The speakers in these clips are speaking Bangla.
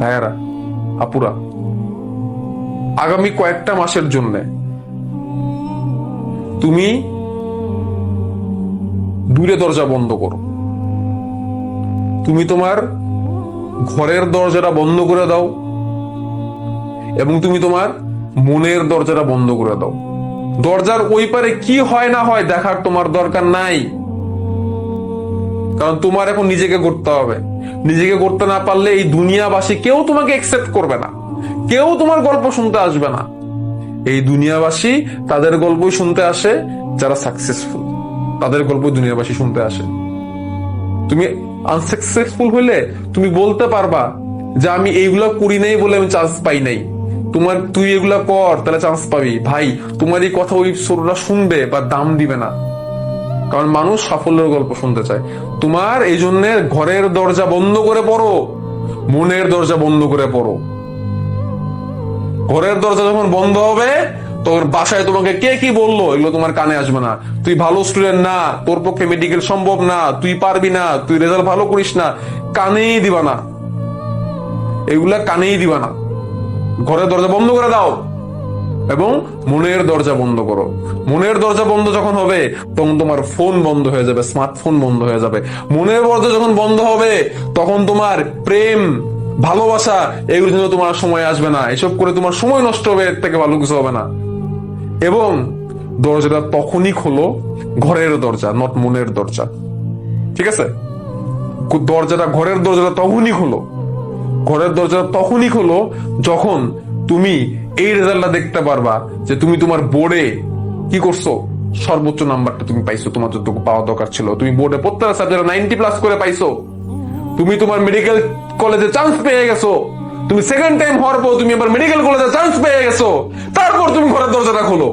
ভাইয়ারা, আপুরা, আগামী কয়েকটা মাসের জন্য তুমি দূরে দরজা বন্ধ করো। তুমি তোমার ঘরের দরজাটা বন্ধ করে দাও এবং তুমি তোমার মনের দরজাটা বন্ধ করে দাও। দরজার ওই পারে কি হয় না হয় দেখার তোমার দরকার নাই। কারণ তোমার এখন নিজেকে করতে হবে। নিজেকে করতে না পারলে এই দুনিয়াবাসী কেউ তোমাকে একসেপ্ট করবে না। কেউ তোমার গল্প শুনতে আসবে না। এই দুনিয়াবাসী তাদের গল্পই শুনতে আসে, যারা সাকসেসফুল তাদের গল্প দুনিয়াবাসী শুনতে আসে। তুমি আনসাকসেসফুল হইলে তুমি বলতে পারবা যে, আমি এইগুলা করি নাই বলে আমি চান্স পাই নাই। তোমার, তুই এগুলা কর, তাহলে চান্স পাবি। ভাই, তোমার এই কথা ওই ছোটরা শুনবে বা দাম দিবে না। কারণ মানুষ সাফল্যের গল্প শুনতে চায়। তোমার এই জন্য ঘরের দরজা বন্ধ করে পড়ো, মনের দরজা বন্ধ করে পড়ো। ঘরের দরজা যখন বন্ধ হবে, তোর বাসায় তোমাকে কে কি বলল, এগুলো তোমার কানে আসবে না। তুই ভালো স্টুডেন্ট না, তোর পক্ষে মেডিকেল সম্ভব না, তুই পারবি না, তুই রেজাল্ট ভালো করিস না, কানেই দিবা না। এগুলা কানেই দিবা না। ঘরের দরজা বন্ধ করে দাও। এবং মনের দরজা বন্ধ করো। মনের দরজা বন্ধ যখন হবে, তখন তোমার ফোন বন্ধ হয়ে যাবে, স্মার্টফোন বন্ধ হয়ে যাবে। মনের দরজা যখন বন্ধ হবে, তখন তোমার প্রেম, ভালোবাসা এগুলোর জন্য তোমার সময় আসবে না। এসব করে তোমার সময় নষ্ট হবে, এর থেকে ভালো কিছু হবে না। এবং দরজাটা তখনই খোলো, ঘরের দরজা নট মনের দরজা। ঠিক আছে? দরজাটা, ঘরের দরজাটা তখনই খোলো। ঘরের দরজাটা তখনই খোলো যখন তুমি এই রেজাল্টটা দেখতে পারবা যে তুমি তোমার বোর্ডে কি করছ? সর্বোচ্চ নাম্বারটা তুমি পাইছো, তোমার যতটুকু পাওয়া দরকার ছিল। তুমি বোর্ডে প্রত্যেকটা সাবজেক্টে নাইনটি প্লাস করে পাইছো। তুমি তোমার মেডিকেল কলেজে চান্স পেয়ে গেছো। তুমি সেকেন্ড টাইম হওয়ার পর তুমি আবার মেডিকেল কলেজে চান্স পেয়ে গেছো। তারপর তুমি ঘরের দরজাটা খোলো।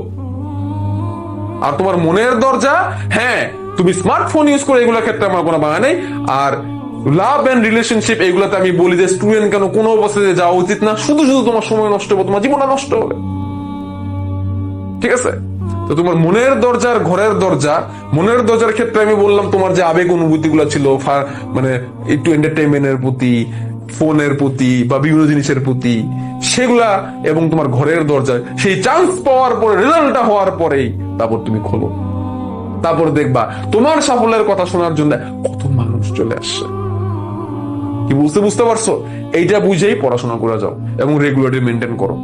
আর তোমার মনের দরজা হ্যাঁ তুমি স্মার্টফোন ইউজ করে এগুলোর ক্ষেত্রে আমার কোনো বাধা নেই। আর লাভ এন্ড রিলেশনশিপ এগুলোতে আমি বলি যে স্টুডেন্ট কেন কোনো অবস্থাতে যাওয়া উচিত না? শুধু শুধু তোমার সময় নষ্ট হবে, তোমার জীবনটা নষ্ট হবে। ঠিক আছে? তো তোমার মনের দরজার ঘরের দরজা, মনের দরজার ক্ষেত্রে আমি বললাম তোমার যে আবেগ অনুভূতি গুলো ছিল মানে একটু এন্টারটেনমেন্টের প্রতি ফোনের প্রতি বা বিভিন্ন জিনিসের প্রতি, সেগুলা এবং তোমার ঘরের দরজা, সেই চান্স পাওয়ার পরে রেজাল্টটা হওয়ার পরেই তারপর তুমি খোলো। তারপর দেখবা, তোমার সাফল্যের কথা শোনার জন্য কত মানুষ চলে আসছে। বুঝতে বুঝতে পারছ? এইটা বুঝেই পড়াশোনা করে যাও এবং রেগুলারলি মেনটেন করো।